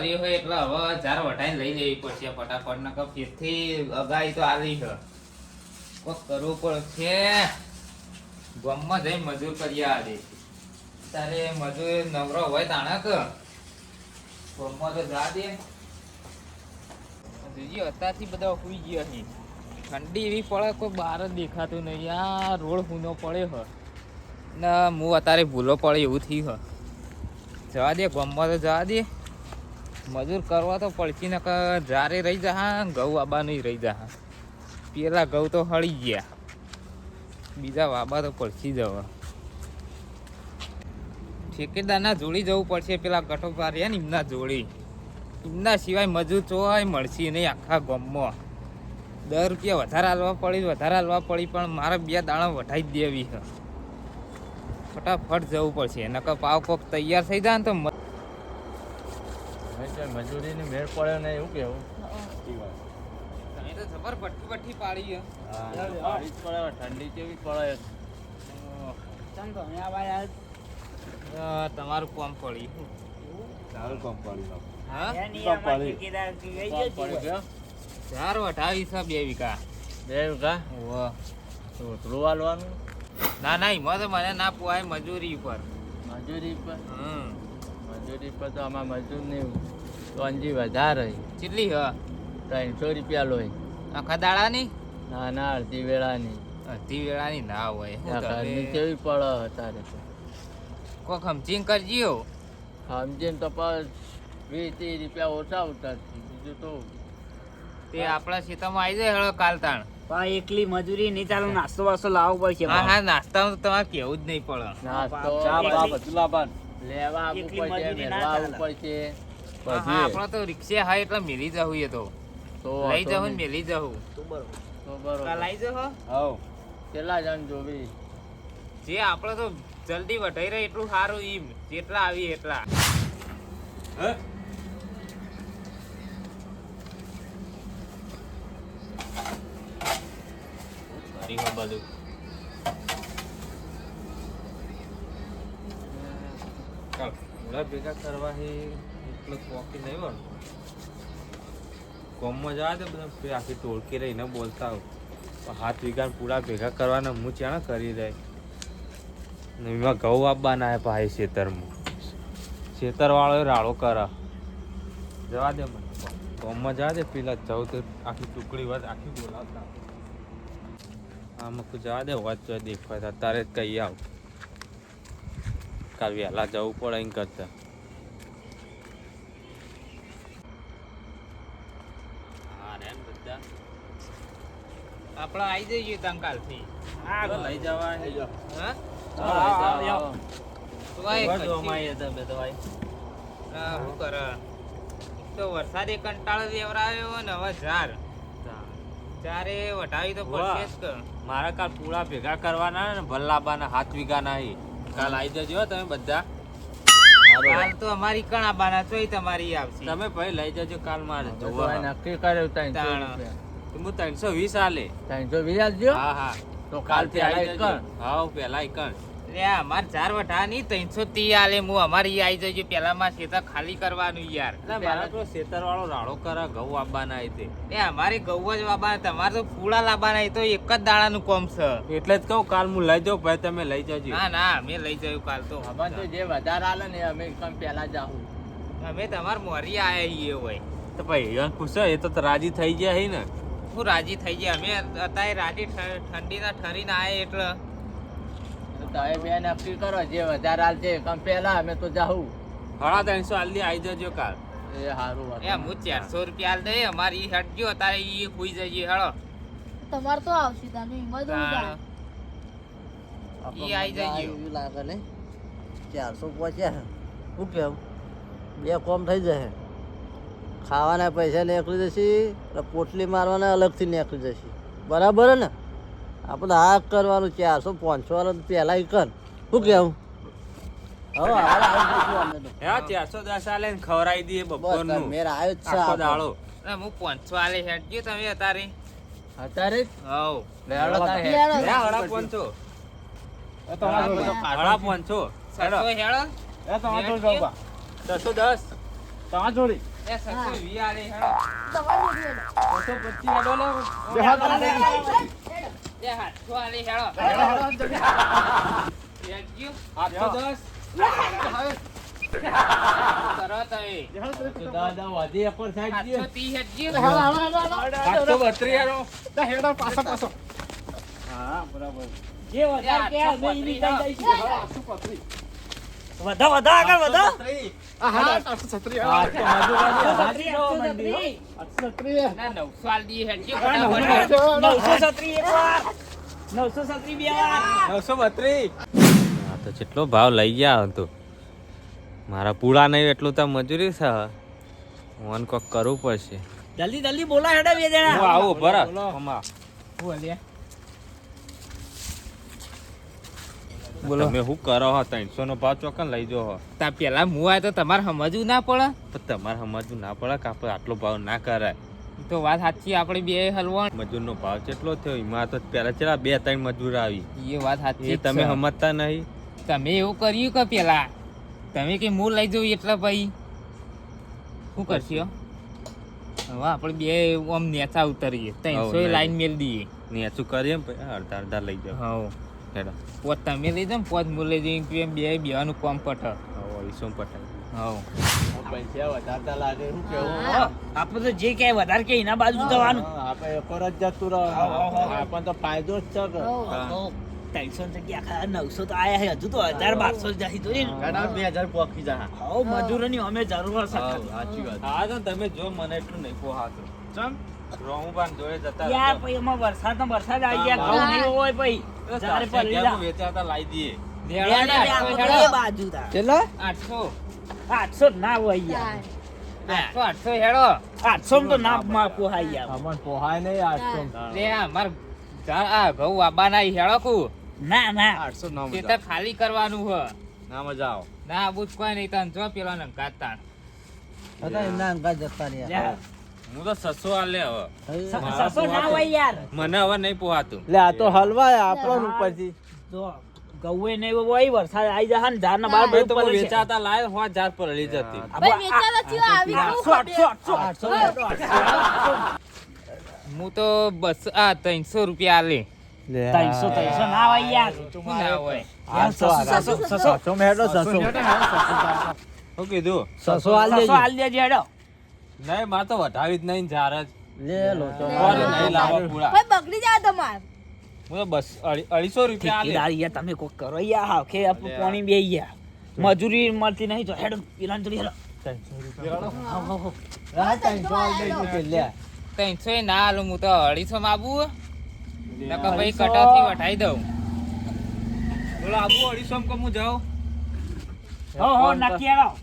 રહ્યો હોય એટલે હવે ચાર વટાઈને લઈ લેવી પડશે ફટાફટ, નકર ફેરથી અગાઈ તો આલી છે. કોક કરવું પડશે. ગામમાં જઈ મજૂર કરી આવે. તારે મજૂર નવરો હોય તાણક. ગામમાં તો જા દે. જોજી અત્યારથી બધા સુઈ ગયા છે. ઠંડી એવી પડે કોઈ બહાર જ દેખાતું નહીં. આ રોડ હુનો પડે હ ના, હું અત્યારે ભૂલો પડે એવું થયું હ જવા દે, ગામમાં તો જવા દે. મજૂર કરવા તો પડશે ને જારે રહી જા ઘઉં આબા નહીં રહી જા પેલા ઘઉં તો હળી ગયા. બીજા વાબા તો પડશી જવા ઠેકેદારના જોડી જવું પડશે, પેલા ગટોપા રહ્યા ને એમના જોડી. એમના સિવાય મજૂર ચોય મળશે નહીં આખા ગામમાં. દસ રૂપિયા વધારે હાલવા પડી, વધારે હાલવા પડી, પણ મારે બે દાણા વઢાઈ દેવી છે. ફટાફટ જવું પડશે, નકર પાવ કોક તૈયાર થઈ જાય ને તો મ- મજૂરી મેળ પડે ને એવું કેવું ભઠ્ઠી ભઠ્ઠી પાડી છે. પડે ઠંડી કેવી પડે. તમારું કોમ પડી. સારું કામ હા? પડી. ચાર છે બે વીઘા. બે વીઘા? ઓહો. રોટલું ના ના એમાં તો મને ના પોવાય મજૂરી ઉપર. મજૂરી પર હમ. મજૂરી પર તો આમાં મજૂર નહીં તો અંજી વધારે કેટલી હ ત્રણસો રૂપિયા લોય આખા દાડાની? ના ના અડધી વેળાની. અડધી વેળાની ના હોય. ઘરની કેવી પડે અત્યારે તો. કોક હમચીન કરજીઓ સમજીને તો પાસ વીસ ત્રીસ રૂપિયા ઓછા ઉતરતી બીજું તો તે આપણા ખેતરમાં આવી જાય હળો કાલ તાણ પણ એકલી મજૂરી નહીં ચાલુ નાસ્તો વાસ્તો લાવવો પડશે હા હા નાસ્તામાં તો તમારે કેવું જ નહીં પડે. નાસ્તો ચા બધું લાવવાનું. લેવા આવવું પડશે મેળવા આવવું પડશે. આપણે તો રિક્ષે હા એટલે મેલી જવું એ તો. તો લઈ જવું ને મેલી જવું હો. હવ કેટલા જણ જોવી? જે આપણે તો જલ્દી વઢાઈ રહે એટલું સારું ઈમ જેટલા આવી એટલા. કરી બધું ચાલ ભેગા કરવા છે હોય કોમમાં જવા દે બધા આખી ટોળકી રહીને બોલતા પણ હાથ વીઘા પૂરા ભેગા કરવાના હું ત્યાં કરી રહી ને એમાં ઘઉં આપવાના હે ભાઈ ખેતરમાં ખેતરવાળો રાળો કરે. જવા દે મને. કોમમાં જવા દે પેલા જવું તો આખી ટુકડી વાત, આખી બોલાવતા. આમાં કોઈ જવા દે વાત તો દેખવા તારે જ કહી આવ. કાલ વહેલા જવું પડે એમ કરતા. આપણે આવી જઈએ ત્યાં કાલથી લઈ જવા હા? તો આ એક પછી- હા, શું કરે? એક તો વરસાદે કંટાળો દેવરાયો ને હવે ઝાર. ચારે વટાવી તો પડશે. મારા કાલ પૂળા ભેગા કરવાના ને ભલ્લાબાના હાથ વીઘાના એ. કાલ આવી જજો હો તમે બધા. કાલ તો અમારી કણ આબાના ચોય તમારી આવશે. તમે ભાઈ લઈ જજો કાલ મારે. નક્કી કર્યું. રૂપિયા. હું ત્રણસો વીસ આલે. ત્રણસો વીસ આપજો હા હા. તો કાલ કાલ પેલા પેલા જજો. એક હા પેલા એકણ લે અમાર ચાર વટા ની ત્રણસો તી આલે. હું અમારી આવી જજો. પેલા માં ખેતર ખાલી કરવાનું યાર. મારા તો શેતર વાળો રાડો કરે ઘઉં આપવાના હે તે. એ અમારે ગૌ જ વાબાના તમારે તો ફૂડા લાવવાના એ તો એક જ દાડાનું કોમ છે. એટલે જ કહું કાલ હું લઈ જાઉં ભાઈ તમે લઈ જજો. ના ના અમે લઈ જયું કાલ તો. અમારે તો જે વધારે આલે ને અમે એકદમ પેલા જાહું અમે તમાર મોરી આયા છીએ હોય. તો ભાઈ પૂછો એ તો રાજી થઈ ગયા હે ને. હું રાજી થઈ ગયા. અમે અત્યારે રાજી ઠંડીના ઠરીને આવે એટલે. તમે બે નક્કી કરો જે વધારે હાલ છે કમ પેલા અમે તો જાઉં હળા ત્રણસો હાલથી આવી જજો કાલ. એ સારું એ હું ચારસો રૂપિયા આલ દે અમારી હટજો તારે ઈ હોઈ જઈએ હળો તમારે તો આવશે તમે હિંમત તો તાણ. જઈએ એવું લાગે ને ચારસો પહોંચ્યા શું કેવું? બે કોમ થઈ જશે. ખાવાના પૈસા નીકળી જશે પોટલી મારવાના અલગથી નીકળી જશે. બરાબર ને? આપણે આ કરવાનું ચારસો પાંચસો વાળા પહેલાં કર. શું કહેવું ચારસો દસ આલે ખવડાવી દઈએ બસ બપોરનું. મેર આવ્યો જ છે હું પાંચસો આલે હેડજો તમે અત્યારે અત્યારે જ? હવ. યાર, હે હળા પોનસો હળા છસો દસ. તમાર જોડી. જે વધારે કે અમે ઈ નીકળી જઈશું વધો વધા આગળ વધો. તો જેટલો ભાવ લઈ ગયા હતો મારા પૂળા નહીં એટલું તો મજૂરી છે મન કોક કરવું પડશે. જલ્દી જલ્દી બોલા હેડો બે જણા. આવું બરા બોલો. તમે શું કરો હો? ત્રણસો નો ભાવ ચોકન લઈ જો હો. તા પેલા હું આય તો તમારે સમજવું ના પડે. પણ તમારે સમજવું ના પડે કે આપણે આટલો ભાવ ના કરાય. તો વાત સાચી આપણે બે હલવાણ મજૂરનો ભાવ કેટલો થયો? એમાં તો પેલા ચેલા બે ત્રણ મજૂર આવી. એ વાત સાચી તમે સમજતા નહીં? તમે એવું કર્યું કે પેલા? તમે કે મૂળ લઈ જવું એટલે ભાઈ? શું કરશો? હવે આપણે બે આમ નેચા ઉતરીએ. ત્રણસો. લાઈન મેળ દઈએ. નેચું કરીએ અડધા અડધા લઈ જાઓ. હવ. હેડો. પોત તમે લઈ જાઓ પોત હું લઈ જઈએ કે બે બેવાનું કોમ કેવું? આપણે તો જે ક્યાંય વધારે કે એના બાજુ જવાનું. આપણે એક જ જતું રહો આપણને તો ફાયદો જ છે. ત્રણસો જગ્યા નવસો તો આયા હજુ તો હજાર બારસો જશે તો બે હજાર પોખી જા. હવ મજૂરોની અમે જરૂર સાચી વાત. હા તો તમે જો મને એટલું નહીં પોહાતું ચમ. રોહુબાન જોડે જતા યાર પછી એમાં વરસાદ વરસાદ આવી ગયા ઘઉં નહીં હોય પછી જ્યારે ચારસો પલળી અગિયારનું લાવી દઈએ. બે ને બે આપણે તો એ બાજુ તા. આઠસો આઠસો ના હોય યાર. આઠસો આઠસો હેડો આઠસો તો ના પોહાય યાર. અમન પોહાય નહીં આઠસો. લે આ આ ઘઉં વાબાના હેડો કુ ના ના. આઠસો ના તે તો ખાલી કરવાનું હ. ના મજા આવો. ના બુજ કોઈ નહીં તને જો પેલો તાણ. હતા એમના અંકા જતા રહ્યા. હું તો સસો આલે હવે. સસો ના હોય યાર. મને હવે નહીં પોહાતું. લે આ તો આપણો ઉપરથી. જો ગૌએ ને એવું હોય વરસાદ આવી જશે ને ઝાડ ના બાર બધું તો હું વેચાતા લાય જતી. ભાઈ વેચાતા આવી તો બસ આ ત્રણસો રૂપિયા લે ત્રણસો ત્રણસો ના હોય યાર. ના હોય. સસો, સસો, સસો. સસો. સસો શું કીધું? સસો હાલ સસો દેજો. આલ દેજે હેડો. નહીં માં તો વટાવી જ નહીં જાર જ. લે લો તો નહીં લાવો પૂરા. ભાઈ બગડી જાય તમાર. હું તો બસ અઢી- અઢીસો રૂપિયા યાર તમે કોક કરો યાર હાવ કે પાણી બે યાર મજૂરી મળતી નહીં તો હેડ પેલા ચડી હેડ ત્રણસો એ ના આલું હું તો અઢીસો માં આબુ નકર ભાઈ કટાથી વઢાઈ દઉં. બોલો આબુ અઢીસો માં હું જાઉં? હો હો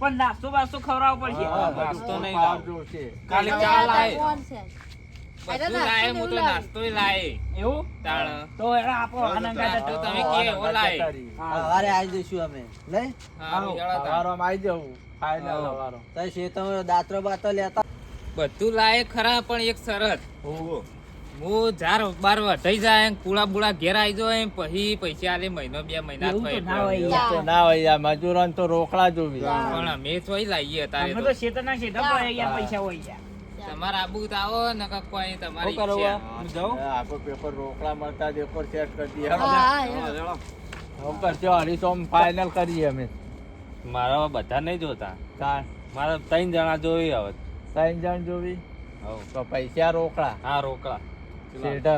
પણ નાસ્તો બાસ્તો ખવડાવવો પડશે? નાસ્તો નહીં ચા લાય. છે. બધું લાય હું તો નાસ્તો લાય. એવું? તાણ. તો હેડો આપો આનંદ તો તમે કે એવો લાય સવારે આવી જઈશું અમે. આવી જવું સવારો તો શેતમ દાત્રો બાતો લેતા. બધું લાય ખરા પણ એક શરત. હું જાર બાર વઢાઈ જાય કુળા બુળા ઘેર આવી જાય પછી પૈસા આલે મહિનો બે મહિના થાય તો ના હોય. યાર. તો ના હોય મજૂરોને તો રોકડા જોવી. પણ અમે થોડી લાવીએ તારે તો. શેતર ના. શેતર પૈસા હોય યાર તમારે આબુ તો આવો નકર કોઈ તમારી ઈચ્છા. હું આખો પેપર રોકડા મળતા જ સેટ કરી દઈએ. હા, કરશો અઢીસો ફાઇનલ કરીએ અમે. મારા બધા નહીં જોતા. ચાર મારા ત્રણ જણા જોવી હવે. ત્રણ જણ જોવી? હવ. તો પૈસા રોકડા. હા રોકડા. શેઠ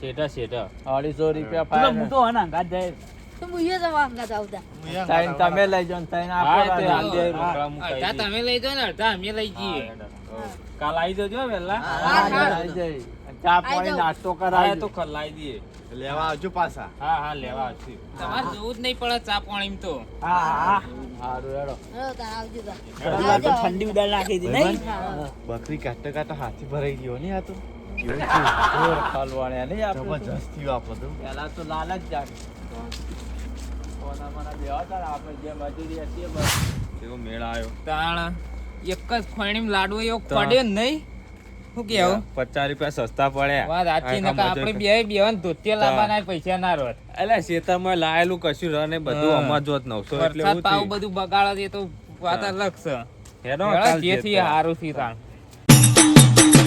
શેઠા શેઠા અઢીસો રૂપિયા પેલો હું તો હના ગાત જાય. તો મુઈએ જવા અંગાત આવતા. ત્રણ તમે લઈ જાઓ ને ત્રણ હા આપો તે હાલ દે રોકડા હું કહી અડધા દઈશ. તમે લઈ જાઓ ને અડધા અમે લઈ જઈએ. કાલ આવી જજો વહેલા. હા, હા, લઈ જઈ. ચા પાણી નાસ્તો હા તો ખલાઈ દઈએ. લેવા આવજો પાછા. હા હા લેવા આવશું તમારે જોવું જ નહીં પડે ચા પાણી તો. હા હા. સારું હેડો. ઠંડી ઉડાડ નાખી બકરી કાઢતા કાઢતા હાથી ભરાઈ ગયો ને આ તો. ઢોર ખાલવાણ્યા. નહીં આપણે જબરજસ્ત થયું આ બધું. પહેલા તો લાલ જાગે સોના મોના બેવા હતા આપણે જે મજૂરી હતી બસ કેવો મેળ આવ્યો તાણ એક જ ખોણીમાં લાડવો એવો પડ્યો નહીં. શું કેવું પચાસ રૂપિયા સસ્તા પડ્યા. વાત સાચી આપણે બે બેવાન ધોતિયા લાવવાના પૈસા ના રોત એટલે શેતામાં લાયેલું કશું રહે ને બધું અમાર જોત નવસો એટલે પાવ બધું બગાડો એ તો વાત અલગ છે. હેડો હેડો, કાલ જેથી હારું થી તાણ.